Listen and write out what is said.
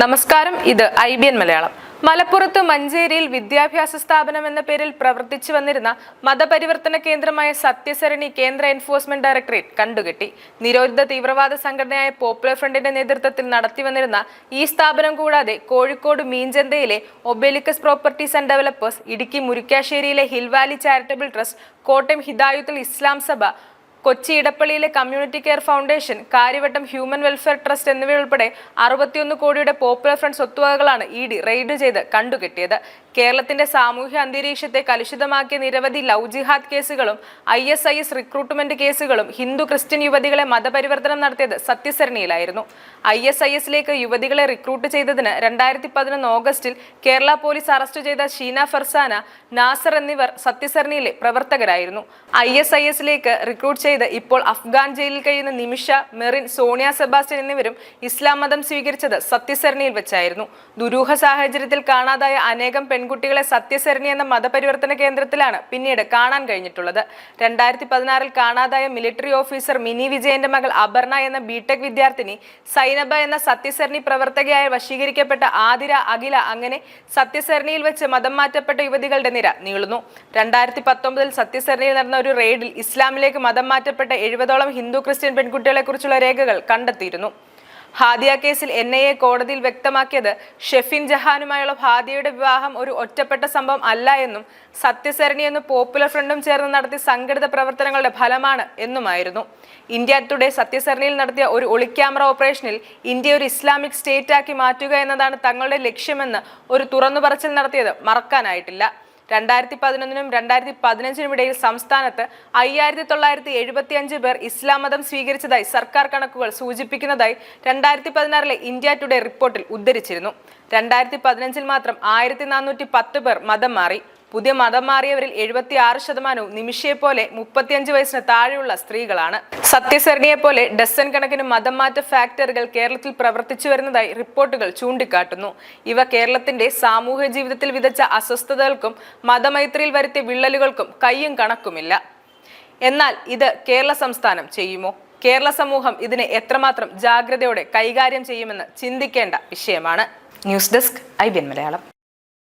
നമസ്കാരം ഇത് I B N Malayalam. മലപ്പുറത്ത് മഞ്ചേരിയിൽ വിദ്യാഭ്യാസ സ്ഥാപനം എന്ന പേരിൽ പ്രവർത്തിച്ചു വന്നിരുന്ന മതപരിവർത്തന കേന്ദ്രമായ സത്യസരണി കേന്ദ്ര എൻഫോഴ്സ്മെന്റ് ഡയറക്ടറേറ്റ് കണ്ടുകെട്ടി. നിരോധിത തീവ്രവാദ സംഘടനയായ പോപ്പുലർ ഫ്രണ്ടിന്റെ നേതൃത്വത്തിൽ നടത്തിവന്നിരുന്ന ഈ സ്ഥാപനം കൂടാതെ Kozhikode മീഞ്ചന്തയിലെ Obelicus Properties and Developers Idukki മുരിക്കാശ്ശേരിയിലെ Hill Valley Charitable Trust Kottayam Hidayathul Islam Sabha Kochi ഇടപ്പള്ളിയിലെ Community Care Foundation Karyavattom Human Welfare Trust എന്നിവയുൾപ്പെടെ അറുപത്തിയൊന്ന് കോടിയുടെ പോപ്പുലർ ഫ്രണ്ട് സ്വത്തുവകകളാണ് ഇ ഡി റെയ്ഡ് ചെയ്ത് കണ്ടുകെട്ടിയത്. കേരളത്തിന്റെ സാമൂഹ്യ അന്തരീക്ഷത്തെ കലുഷിതമാക്കിയ നിരവധി ലവ് ജിഹാദ് കേസുകളും I S I S recruitment കേസുകളും ഹിന്ദു ക്രിസ്ത്യൻ യുവതികളെ മതപരിവർത്തനം നടത്തിയത് സത്യസരണിയിലായിരുന്നു. ഐ എസ് ഐ എസിലേക്ക് യുവതികളെ റിക്രൂട്ട് ചെയ്തതിന് രണ്ടായിരത്തി പതിനൊന്ന് ഓഗസ്റ്റിൽ കേരള പോലീസ് അറസ്റ്റ് ചെയ്ത ഷീന ഫർസാന നാസർ എന്നിവർ സത്യസരണിയിലെ പ്രവർത്തകരായിരുന്നു. ഐ എസ് ഐ എസിലേക്ക് റിക്രൂട്ട് ചെയ്ത് ഇപ്പോൾ അഫ്ഗാൻ ജയിലിൽ കഴിയുന്ന നിമിഷ മെറിൻ സോണിയ സെബാസ്റ്റ്യൻ എന്നിവരും ഇസ്ലാം മതം സ്വീകരിച്ചത് സത്യസരണിയിൽ വെച്ചായിരുന്നു. ദുരൂഹ സാഹചര്യത്തിൽ കാണാതായ അനേകം പെൺകുട്ടികളെ സത്യസരണി എന്ന മതപരിവർത്തന കേന്ദ്രത്തിലാണ് പിന്നീട് കാണാൻ കഴിഞ്ഞിട്ടുള്ളത്. രണ്ടായിരത്തി പതിനാറിൽ കാണാതായ മിലിറ്ററി ഓഫീസർ മിനി വിജയന്റെ മകൾ അപർണ എന്ന ബിടെക് വിദ്യാർത്ഥിനി സൈനബ എന്ന സത്യസരണി പ്രവർത്തകയായി വശീകരിക്കപ്പെട്ട ആതിര അഖില അങ്ങനെ സത്യസരണിയിൽ വെച്ച് മതം മാറ്റപ്പെട്ട യുവതികളുടെ നിര നീളുന്നു. രണ്ടായിരത്തി പത്തൊമ്പതിൽ സത്യസരണിയിൽ നടന്ന ഒരു റെയ്ഡിൽ ഇസ്ലാമിലേക്ക് മതം മാറ്റപ്പെട്ട എഴുപതോളം ഹിന്ദു ക്രിസ്ത്യൻ പെൺകുട്ടികളെ കുറിച്ചുള്ള രേഖകൾ കണ്ടെത്തിയിരുന്നു. ഹാദിയ കേസിൽ എൻ ഐ എ കോടതിയിൽ വ്യക്തമാക്കിയത് ഷെഫിൻ ജഹാനുമായുള്ള ഹാദിയയുടെ വിവാഹം ഒരു ഒറ്റപ്പെട്ട സംഭവം അല്ല എന്നും സത്യസരണി എന്ന് പോപ്പുലർ ഫ്രണ്ടും ചേർന്ന് നടത്തിയ സംഘടിത പ്രവർത്തനങ്ങളുടെ ഫലമാണ് എന്നുമായിരുന്നു. ഇന്ത്യ ടുഡേ സത്യസരണിയിൽ നടത്തിയ ഒരു ഒളിക്യാമറ ഓപ്പറേഷനിൽ ഇന്ത്യ ഒരു ഇസ്ലാമിക് സ്റ്റേറ്റ് ആക്കി മാറ്റുക എന്നതാണ് തങ്ങളുടെ ലക്ഷ്യമെന്ന് ഒരു തുറന്നുപറച്ചിൽ നടത്തിയത് മറക്കാനായിട്ടില്ല. രണ്ടായിരത്തി പതിനൊന്നിനും രണ്ടായിരത്തി പതിനഞ്ചിനും ഇടയിൽ സംസ്ഥാനത്ത് അയ്യായിരത്തി തൊള്ളായിരത്തി എഴുപത്തി അഞ്ച് പേർ ഇസ്ലാം മതം സ്വീകരിച്ചതായി സർക്കാർ കണക്കുകൾ സൂചിപ്പിക്കുന്നതായി രണ്ടായിരത്തി പതിനാറിലെ ഇന്ത്യ ടുഡേ റിപ്പോർട്ടിൽ ഉദ്ധരിച്ചിരുന്നു. രണ്ടായിരത്തി പതിനഞ്ചിൽ മാത്രം ആയിരത്തി നാനൂറ്റി പത്ത് പേർ മതം മാറി. പുതിയ മതം മാറിയവരിൽ എഴുപത്തി ആറ് ശതമാനവും നിമിഷയെ പോലെ മുപ്പത്തിയഞ്ച് വയസ്സിന് താഴെയുള്ള സ്ത്രീകളാണ്. സത്യസരണിയെ പോലെ ഡസൻ കണക്കിന് മതം മാറ്റ ഫാക്ടറികൾ കേരളത്തിൽ പ്രവർത്തിച്ചു വരുന്നതായി റിപ്പോർട്ടുകൾ ചൂണ്ടിക്കാട്ടുന്നു. ഇവ കേരളത്തിന്റെ സാമൂഹ്യ ജീവിതത്തിൽ വിതച്ച അസ്വസ്ഥതകൾക്കും മതമൈത്രിയിൽ വരുത്തിയ വിള്ളലുകൾക്കും കയ്യും കണക്കുമില്ല. എന്നാൽ ഇത് കേരള സംസ്ഥാനം ചെയ്യുമോ? കേരള സമൂഹം ഇതിനെ എത്രമാത്രം ജാഗ്രതയോടെ കൈകാര്യം ചെയ്യുമെന്ന് ചിന്തിക്കേണ്ട വിഷയമാണ്. News desk I B N Malayalam.